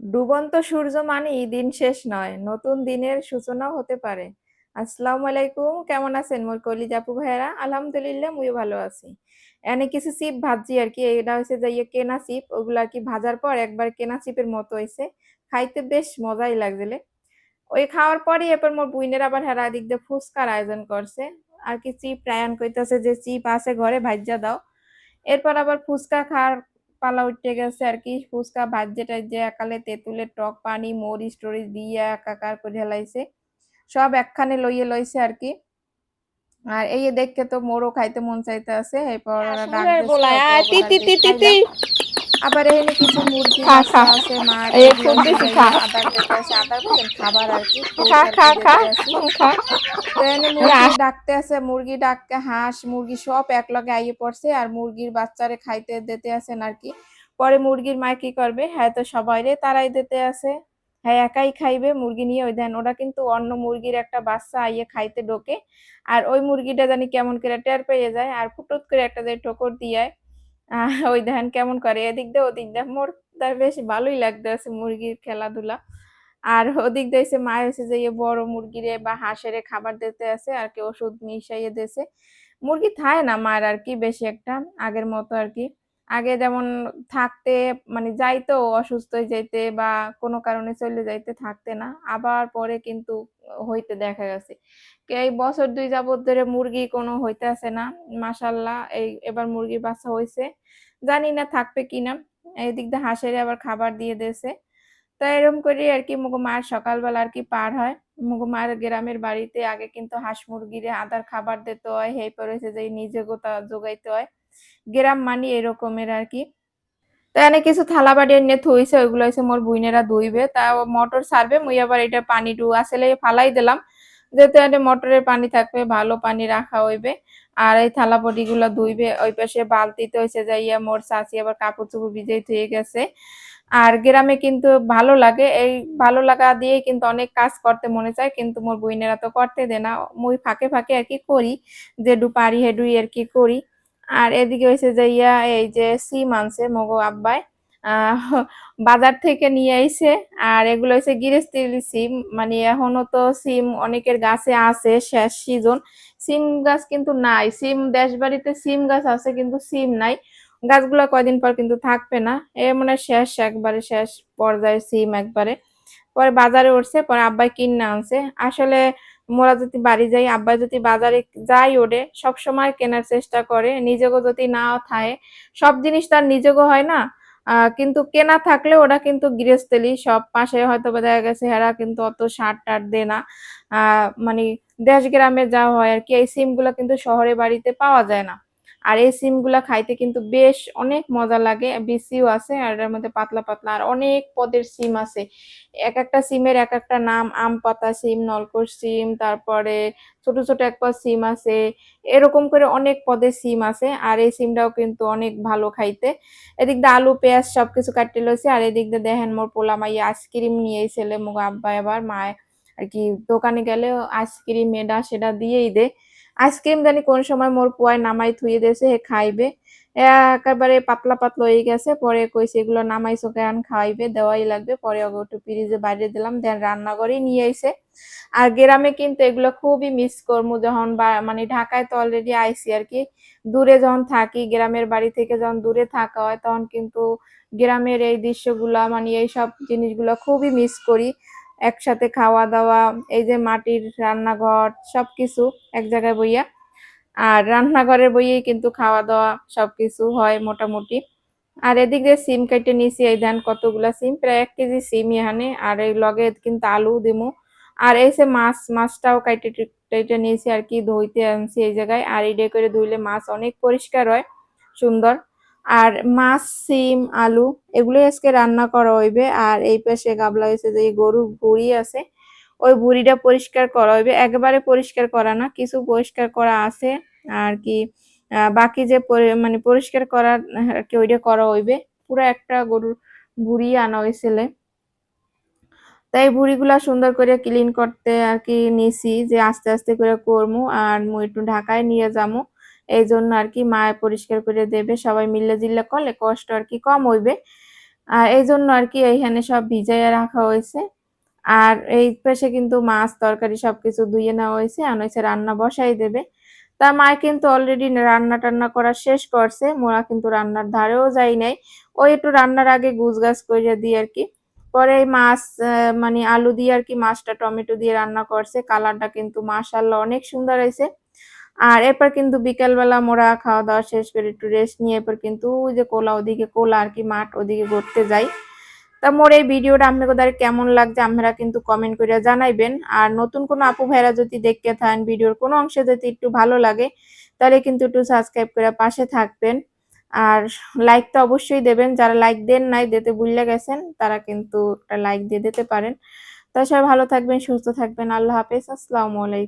ডুবন্ত সূর্য মানেই দিন শেষ নয়, নতুন দিনের সূচনাও হতে পারে। আসসালামু আলাইকুম কেমন আছেন মোর কলিজা আপু ভাইয়ারা? আলহামদুলিল্লাহ মুইও ভালো আছি। এনে কিছু চিপ ভাজছি আরকি। এটা হইছে যে ইয়ে কেনা চিপ। ওগুলো আর কি ভাজার পর একবার কেনা চিপের মতো হইছে। খাইতে বেশ মজাই লাগছিল। ওই খাওয়ার পরেই এরপর মোর বুইনের আবার হেরা দিক দিয়ে ফুচকার আয়োজন করছে। আর কি চিপ রায়ান কইতাছে যে, "চিপ আছে ঘরে ভাইজ্জা দাও।" এরপর আবার ফুচকা খাওয়ার পালা উঠে গেছে আর কি। ফুচকা ভাজ্যেটা যে একালে তেঁতুলের টক পানি, মোর স্টোরি দিয়ে একাকার করে হেলাইছে। সব একখানে লইয়ে লইছে আর কি। আর এই দেখতে তো মোরও খাইতে মন চাইতে আছে এরপর আবার এখানে কিছু মুরগি খা খা আছে। মা এই এগুলো ফুট হচ্ছে দিছি যে খা আদার দিতে আছে। আদার খাবার আরকি। ফুড খা খা খা খা মুরগি ডাকতে আছে। মুরগি ডাককে হাঁস, মুরগি সব একলগে আইয়ে পড়ছে। আর মুরগির বাচ্চারে খাইতে দিতে আছেন আরকি। পরে মুরগির মা কি করবে? হ্যাঁ তো সবাইরে তারাই দিতে আছে। হ্যাঁ একাই খাইবে মুরগি নিয়ে ওই দেন ওরা কিন্তু অন্য মুরগির একটা বাচ্চা আইয়ে খাইতে ঢোকে। আর ওই মুরগিটা জানি কেমন করে টের পেয়ে যায়। আর ফুটুত করে একটা যে ঠোকর দিয়ে ওই দেখেন কেমন করে, এদিক দিয়ে ওদিক দিয়ে। মোর তার বেশ ভালোই লাগতেছে মুরগির খেলাধুলা। আর ওদিক দিয়েছে মা হয়েছে যে ইয়ে বড় মুরগিরে বা হাঁসেরে খাবার দিতে আছে, আর কি ওষুধ মিশাইয়ে দেছে মুরগি থায় না মায়ের আর কি বেশি একটা, আগের মতো আরকি। আগে যেমন থাকতে মানে যাইতো অসুস্থ যাইতে বা কোনো কারণে চলে যাইতে থাকতে না। আবার পরে কিন্তু হইতে দেখা গেছে। এই বছর দুই যাবত ধরে মুরগি কোনো হইতেছে না। মাশাআল্লাহ এই এবার মুরগির বাচ্চা হইছে। জানি না থাকবে কিনা। এদিক দিয়ে হাঁসের আবার খাবার দিয়ে দিয়েছে তো এরকম করেই আরকি মগো মার সকালবেলা আর কি পার হয়। মগো মার গ্রামের বাড়িতে আগে কিন্তু হাঁস মুরগিরে আদার খাবার দিতে হয়। এরপর হইছে যে নিজেগো তা জোগাইতে হয়। গ্রাম মানে এরকমের আরকি। তো এনে কিছু থালা বাটি এনে থুইছে ওইগুলো হইছে মোর বুইনেরা ধুইবে। তা মোটর ছাড়বে মুই আবার এটা পানিটু আসলে ফালাই দিলাম। যেহেতু এনে মোটরের পানি থাকবে ভালো পানি রাখা হইবে। আর এই থালা বাটিগুলা ধুইবে। ওই পাশে বালতিতে হইছে যাইয়া মোর চাচী আবার কাপড়-চোপড় ভিজাই থুয়ে গেছে। আর গ্রামে কিন্তু ভালো লাগে। এই ভালো লাগা দিয়েই কিন্তু অনেক কাজ করতে মনে চায়। কিন্তু মোর বুইনেরা তো করতে দেয় না। মুই ফাঁকে, ফাঁকে আর কি করি। যেডু পারি হেডুই আর কি করি। আর এদিকে হইছে যে ইয়া, এই যে সিম আনছে মগো আব্বাই। বাজার থেকে নিয়ে আইছে। আর এগুলো হইছে গৃহস্থির সিম। মানে এখনও তো সিম অনেকের গাছে আছে শেষ সিজন। সিম গাছ কিন্তু নাই। সিম, দেশবাড়িতে সিম গাছ আছে কিন্তু সিম নাই। গাছগুলা কয়দিন পর কিন্তু থাকবে না। এ মানে শেষ, একবারে শেষ পর্যায়ে সিম একবারে। পরে বাজারে উঠছে, পরে আব্বাই কিনে আনছে। আসলে মোরা যদি বাড়ি যাই, আব্বা যদি বাজারে যাই ওড়ে সব সময় কেনার চেষ্টা করে। নিজেগো যদি না থাকে সব জিনিস তার নিজেকে হয় না। কিন্তু কেনা থাকলে ওরা কিন্তু গৃহস্থলী, সব পাশে হয়তো দেখা গেছে হেরা কিন্তু অত সার-টার দেয় না। মানি দেশ গ্রামে যা হয় আর কি, এই সিমগুলো কিন্তু শহরে বাড়িতে পাওয়া যায় না। আর এই সিমগুলা খাইতে কিন্তু বেশ অনেক মজা লাগে। বিচিও আছে আর এটার মধ্যে পাতলা, পাতলা আর অনেক পদের সিম আছে। এক একটা সিমের এক একটা নাম আম পাতা সিম, নলকর সিম, তারপরে ছোট, ছোট এক পদ সিম আছে। এরকম করে অনেক পদের সিম আছে। আর এই সিমটাও কিন্তু অনেক ভালো খাইতে। এদিক দিয়ে আলু, পেঁয়াজ সবকিছু কাইট্টা লইছে। আর এদিক দিয়ে দেখেন মোর পোলা মাইয়া আইসক্রিম নিয়ে আইছিল মগো আব্বাই আবার মায় আরকি দোকানে গেলে আইসক্রিম এডা সেডা দিয়েই দেয়। আইসক্রিম জানি কোন সময় মোর পোয়ায় নামাই থুয়ে হে খাইবে। একেবারে পাতলা, পাতলা হয়ে গেছে। পরে কইছে এগুলো নামাইছো কেন? খাইবে, দেওয়াই লাগবে। পরে একটু বাইরে দিলাম। দেন রান্নাঘরেই নিয়ে আইছে। আর গ্রামে কিন্তু এগুলো খুবই মিস করমু যখন মানে ঢাকায় তো অলরেডি আইসি আর কি দূরে যখন থাকি গ্রামের বাড়ি থেকে যখন দূরে থাকা হয় তখন কিন্তু গ্রামের এই দৃশ্যগুলা মানে এইসব জিনিসগুলা খুবই মিস করি। একসাথে খাওয়া-দাওয়া, এই যে মাটির রান্নাঘর সবকিছু এক জায়গায় বইয়া। আর রান্নাঘরে বইয়েই কিন্তু খাওয়া-দাওয়া সবকিছু হয় মোটামুটি। আর এদিক দিয়ে সিম কাইটে নিয়েছি এই ধান কতগুলা সিম। প্রায় এক কেজি সিম এখানে। আর এই লগে কিন্তু আলু দিমু। আর এই যে মাছ, মাছটাও কাইটে টি টাইটে নিয়েছি আরকি ধুইতে আনছি এই জায়গায়। আর এইডা করে ধুইলে মাছ অনেক পরিষ্কার হয়, সুন্দর। আর মাছ, সিম, আলু এগুলোই আজকে রান্না করা হইবে। আর এই পাশে গাবলা হয়েছে যে গরুর ভুঁড়ি আছে। ওই ভুঁড়িটা পরিষ্কার করা হইবে। একেবারে পরিষ্কার করা না, কিছু পরিষ্কার করা আছে আরকি। আ বাকি যে মানে পরিষ্কার করার আর কি ওইটা করা হইবে। পুরা একটা গরুর ভুঁড়ি আনা হইছিলে। তাই ভুঁড়িগুলা সুন্দর করে ক্লিন করতে আর কি নিছি যে আস্তে, আস্তে করে করমু। আর মুই একটু ঢাকায় নিয়ে যামু। আর কি মায় পরিষ্কার করে দেবে। সবাই মিল্লা-জিল্লা করলে কষ্ট আর কি কম হইবে। আর এই জন্য আর কি এইখানে সব ভিজাইয়া রাখা হয়েছে আর এই পাশে কিন্তু মাছ, তরকারি সবকিছু ধুয়ে নেওয়া হয়েছে, আর হচ্ছে রান্না বসাই দেবে তা মায় কিন্তু অলরেডি রান্না টান্না করা শেষ করছে, মোরা কিন্তু রান্নার ধারেও যাই নাই ওই একটু রান্নার আগে গুছ গাছ করে দিই আর কি পরে এই মাছ মানে আলু দিয়ে আর কি মাছটা টমেটো দিয়ে রান্না করছে কালারটা কিন্তু মাশাল্লাহ অনেক সুন্দর হয়েছে আর এরপর কিন্তু বিকেলবেলা মোরা খাওয়া দাওয়া শেষ করে একটু রেস্ট নিয়ে এরপর কিন্তু ওই যে কোলা ওদিকে কোলা আর কি মাঠ ওদিকে ঘুরতে যাই। তা মোর এই ভিডিওটা আপনাদের কেমন লাগছে আপনারা কিন্তু কমেন্ট করে জানাইবেন। আর নতুন কোনো আপু ভাইরা যদি দেখতে থাকেন ভিডিওর কোনো অংশে যদি একটু ভালো লাগে, তাহলে কিন্তু একটু সাবস্ক্রাইব করে পাশে থাকবেন। আর লাইক তো অবশ্যই দেবেন, যারা লাইক দেন নাই, দিতে ভুলে গেছেন, তারা কিন্তু একটা লাইক দিয়ে দিতে পারেন। তা সবাই ভালো থাকবেন, সুস্থ থাকবেন, আল্লাহ হাফেজ, আসসালামু আলাইকুম।